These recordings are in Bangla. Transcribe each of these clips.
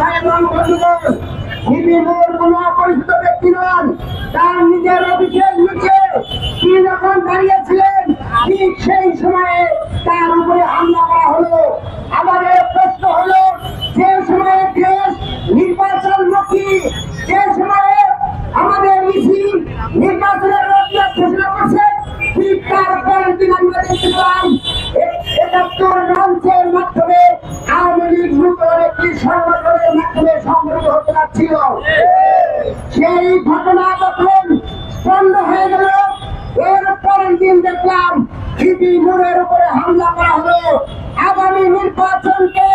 ভাই এবং বন্ধুগণ নিবিড় কোন অপরিচিত ব্যক্তি তার নিজের অফিসের নিচে তিনি যখন দাঁড়িয়েছিলেন, ঠিক সেই সময়ে তার উপরে হামলা করা হলো। আমাদের প্রশ্ন হলো, যে সময়ে দেশ নির্বাচনমুখী, যে সময়ে আমাদের মিছিল নির্বাচনের হতে যাচ্ছিল। সেই ঘটনা যখন বন্ধ হয়ে গেল, এর পরের দিন দেখলাম খিদি মোড়ের উপরে হামলা করা হলো। আগামী নির্বাচনকে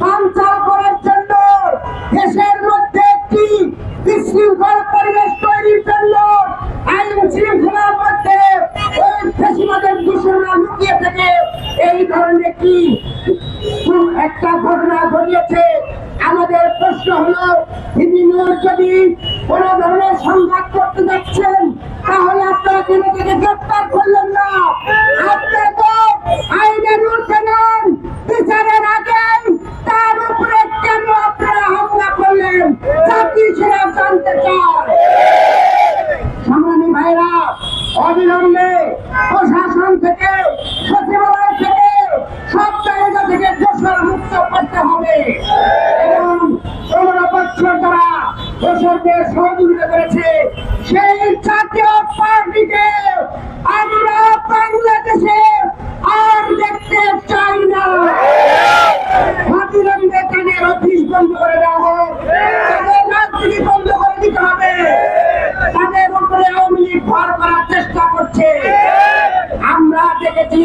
বানচাল করার জন্য দেশের মধ্যে একটি বিশৃঙ্খল পরিবেশ তৈরির জন্য আইন শৃঙ্খলার মধ্যে ওই ফেসিবাদের দূষণরা লুকিয়ে থেকে। এই ধরনের কি একটা প্রশ্ন হলো বিভিন্ন যদি কোন ধরনের সংঘাত করতে যাচ্ছেন, তাহলে আপনারা কেন থেকে গ্রেপ্তার করলেন না? আপনি তো আইনের ঊর্ধ্বে নন, বিচারের আগে তার উপরে কেন আপনারা হামলা করলেন? জাতি সেটা জানতে চায় সংগ্রামী ভাইরা, অবিলম্বে প্রশাসন থেকে, সচিবালয় থেকে সব জায়গা থেকে দোষর মুক্ত করতে হবে। সেই জাতীয় আর দেখতে বন্ধ করে দেওয়া বন্ধ করে দিতে হবে। তাদের উপরে আওয়ামী লীগ করার চেষ্টা করছে। আমরা দেখেছি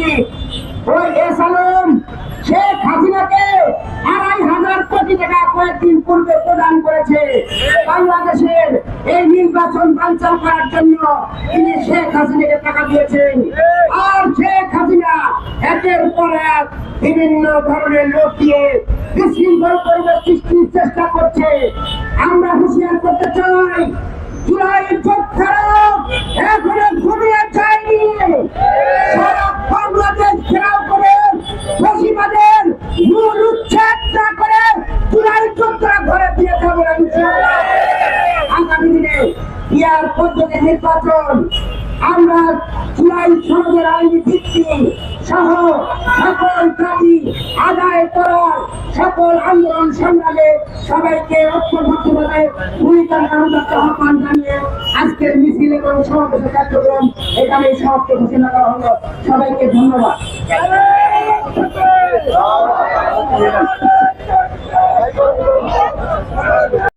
শেখ হাসিনাকে আড়াই হাজার কোটি টাকা কয়েকদিন পূর্বে প্রদান করেছে। বাংলাদেশের এই নির্বাচন বাঞ্চাল করার জন্য তিনি শেখ হাসিনাকে টাকা দিয়েছেন। আর শেখ হাসিনা একের পর এক বিভিন্ন ধরনের লোক দিয়ে বিশৃঙ্খল পরিবেশ সৃষ্টির চেষ্টা করছে। আমরা হুঁশিয়ার করতে চাই, জুলাই এখনও ইয়ার পদ্ধতি নির্বাচন। আমরা জুলাই সমাজের আইনি ভিত্তি সহ সকল দাবি আদায় করার সকল আন্দোলন সংগ্রামে সবাইকে ঐক্যবদ্ধভাবে ভূমিকা অনুদাত আহ্বান জানিয়ে আজকের মিছিল এবং সমাবেশের কার্যক্রম এখানে সমাপ্ত ঘোষণা করা হলো। সবাইকে ধন্যবাদ।